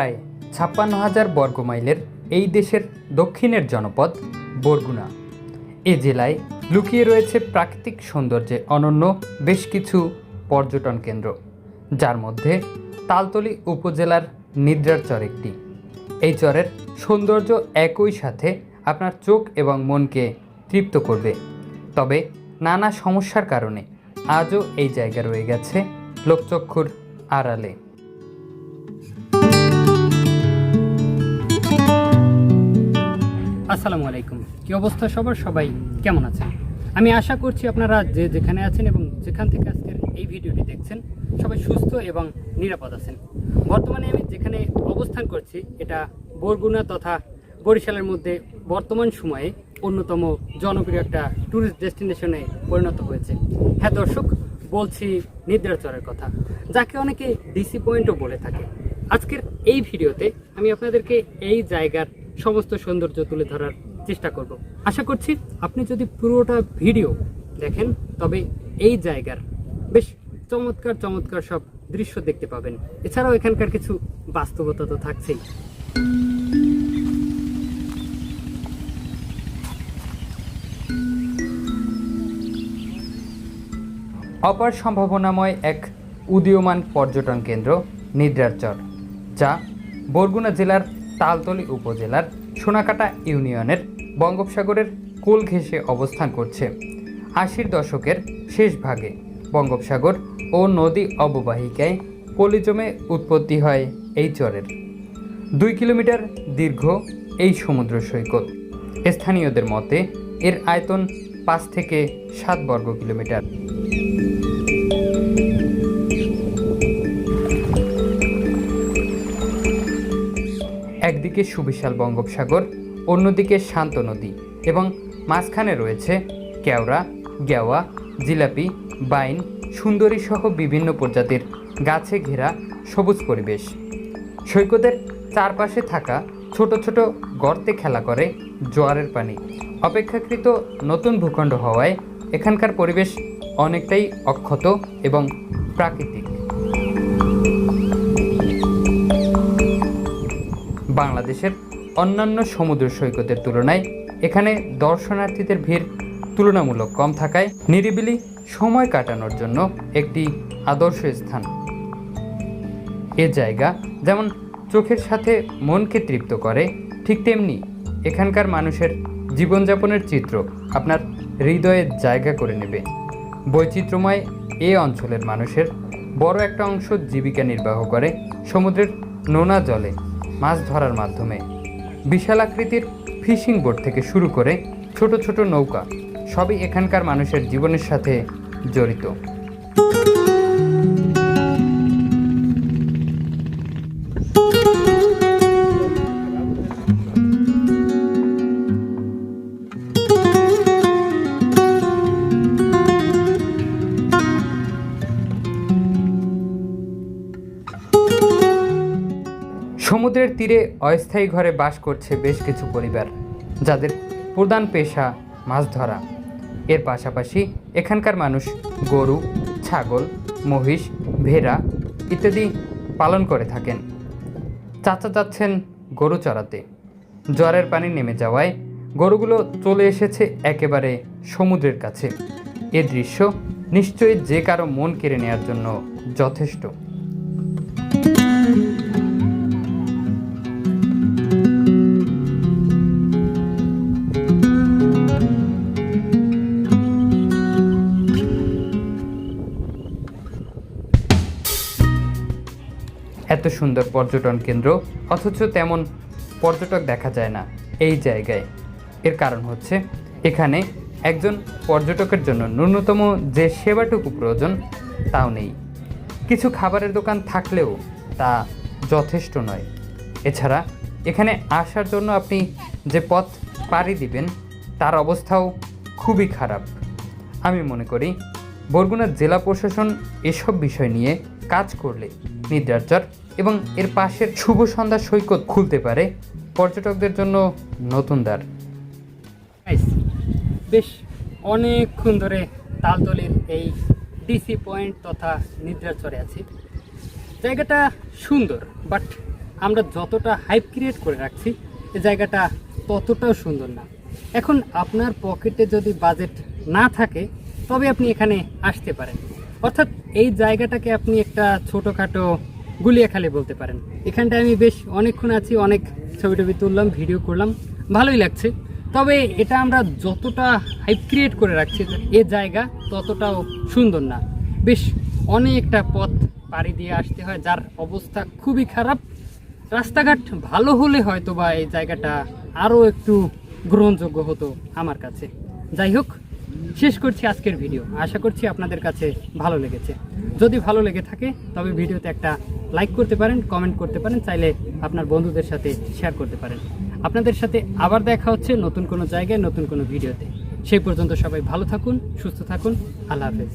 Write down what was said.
প্রায় ছাপ্পান্ন হাজার বর্গমাইলের এই দেশের দক্ষিণের জনপদ বরগুনা। এ জেলায় লুকিয়ে রয়েছে প্রাকৃতিক সৌন্দর্যে অনন্য বেশ কিছু পর্যটন কেন্দ্র, যার মধ্যে তালতলি উপজেলার নিদ্রার চর একটি। এই চরের সৌন্দর্য একই সাথে আপনার চোখ এবং মনকে তৃপ্ত করবে। তবে নানা সমস্যার কারণে আজও এই জায়গা রয়ে গেছে লোকচক্ষুর আড়ালে। আসসালামু আলাইকুম। কি অবস্থা সবার? সবাই কেমন আছেন? আমি আশা করছি আপনারা যে যেখানে আছেন এবং যেখান থেকে আজকের এই ভিডিওটি দেখছেন, সবাই সুস্থ এবং নিরাপদ আছেন। বর্তমানে আমি যেখানে অবস্থান করছি, এটা বরগুনা তথা বরিশালের মধ্যে বর্তমান সময়ে অন্যতম জনপ্রিয় একটা ট্যুরিস্ট ডেস্টিনেশনে পরিণত হয়েছে। হ্যাঁ দর্শক, বলছি নিদ্রাচরের কথা, যাকে অনেকে ডিসি পয়েন্টও বলে থাকে। আজকের এই ভিডিওতে আমি আপনাদেরকে এই জায়গার সমস্ত সৌন্দর্য তুলে ধরার চেষ্টা করব। আশা করছি আপনি যদি পুরোটা ভিডিও দেখেন, তবে এই জায়গার বেশ চমৎকার চমৎকার সব দৃশ্য দেখতে পাবেন। এছাড়াও এখানকার কিছু বাস্তবতা তো থাকছেই। অপার সম্ভাবনাময় এক উদীয়মান পর্যটন কেন্দ্র, নিদ্রার চর, যা বরগুনা জেলার তালতলি উপজেলার সোনাকাটা ইউনিয়নের বঙ্গোপসাগরের কোল ঘেঁষে অবস্থান করছে। আশির দশকের শেষ ভাগে বঙ্গোপসাগর ও নদী অববাহিকায় পলিজমে উৎপত্তি হয় এই চরের। দুই কিলোমিটার দীর্ঘ এই সমুদ্র সৈকত। স্থানীয়দের মতে, এর আয়তন পাঁচ থেকে সাত বর্গ কিলোমিটার। একদিকে সুবিশাল বঙ্গোপসাগর, অন্যদিকে শান্ত নদী এবং মাঝখানে রয়েছে কেওড়া গেওয়া জিলাপি, বাইন সুন্দরী সহ বিভিন্ন প্রজাতির গাছে ঘেরা সবুজ পরিবেশ। সৈকতের চারপাশে থাকা ছোট ছোট গর্তে খেলা করে জোয়ারের পানি। অপেক্ষাকৃত নতুন ভূখণ্ড হওয়ায় এখানকার পরিবেশ অনেকটাই অক্ষত এবং প্রাকৃতিক। বাংলাদেশের অন্যান্য সমুদ্র সৈকতের তুলনায় এখানে দর্শনার্থীদের ভিড় তুলনামূলক কম থাকায় নিরিবিলি সময় কাটানোর জন্য একটি আদর্শ স্থান। এ জায়গা যেমন চোখের সাথে মনকে তৃপ্ত করে, ঠিক তেমনি এখানকার মানুষের জীবনযাপনের চিত্র আপনার হৃদয়ে জায়গা করে নেবে। বৈচিত্র্যময় এ অঞ্চলের মানুষের বড় একটা অংশ জীবিকা নির্বাহ করে সমুদ্রের নোনা জলে। মাছ ধরার মাধ্যমে। বিশাল আকৃতির ফিশিং বোট থেকে শুরু করে ছোট ছোট নৌকা সবই এখানকার মানুষের জীবনের সাথে জড়িত। সমুদ্রের তীরে অস্থায়ী ঘরে বাস করছে বেশ কিছু পরিবার, যাদের প্রধান পেশা মাছ ধরা। এর পাশাপাশি এখানকার মানুষ গরু, ছাগল, মহিষ, ভেড়া ইত্যাদি পালন করে থাকেন। চাচা যাচ্ছেন গরু চড়াতে। জ্বরের পানি নেমে যাওয়ায় গরুগুলো চলে এসেছে একেবারে সমুদ্রের কাছে। এ দৃশ্য নিশ্চয়ই যে কারও মন কেড়ে নেওয়ার জন্য যথেষ্ট। এত সুন্দর পর্যটন কেন্দ্র, অথচ তেমন পর্যটক দেখা যায় না এই জায়গায়। এর কারণ হচ্ছে, এখানে একজন পর্যটকের জন্য ন্যূনতম যে সেবাটুকু প্রয়োজন, তাও নেই। কিছু খাবারের দোকান থাকলেও তা যথেষ্ট নয়। এছাড়া, এখানে আসার জন্য আপনি যে পথ পাড়ি দিবেন, তার অবস্থাও খুবই খারাপ। আমি মনে করি, বরগুনা জেলা প্রশাসন এসব বিষয় নিয়ে কাজ করলে নিদ্রাচর এবং এর পাশের শুভ সন্ধ্যা সৈকত খুলতে পারে পর্যটকদের জন্য নতুন দ্বার। বেশ, অনেকক্ষণ ধরে তালতলির এই ডিসি পয়েন্ট তথা নিদ্রাচরে আছি। জায়গাটা সুন্দর বাট আমরা যতটা হাইপ ক্রিয়েট করে রাখছি এই জায়গাটা ততটাও সুন্দর না। এখন আপনার পকেটে যদি বাজেট না থাকে, তবে আপনি এখানে আসতে পারেন। অর্থাৎ এই জায়গাটাকে আপনি একটা ছোটোখাটো গুলিয়াখালি বলতে পারেন। এখানটায় আমি বেশ অনেকক্ষণ আছি, অনেক ছবি টবি তুললাম, ভিডিও করলাম, ভালোই লাগছে। তবে এটা আমরা যতটা হাইপ ক্রিয়েট করে রাখছি এ জায়গা ততটাও সুন্দর না। বেশ অনেকটা পথ পাড়ি দিয়ে আসতে হয়, যার অবস্থা খুবই খারাপ। রাস্তাঘাট ভালো হলে হয়তো বা এই জায়গাটা আরও একটু গ্রহণযোগ্য হতো আমার কাছে। যাই হোক শেষ করছি আজকের ভিডিও। আশা করছি আপনাদের কাছে ভালো লেগেছে। যদি ভালো লেগে থাকে, তবে ভিডিওতে একটা লাইক করতে পারেন কমেন্ট করতে পারেন, চাইলে আপনার বন্ধুদের সাথে শেয়ার করতে পারেন। আপনাদের সাথে আবার দেখা হচ্ছে নতুন কোনো জায়গায়, নতুন কোনো ভিডিওতে। সেই পর্যন্ত সবাই ভালো থাকুন, সুস্থ থাকুন। আল্লাহ হাফেজ।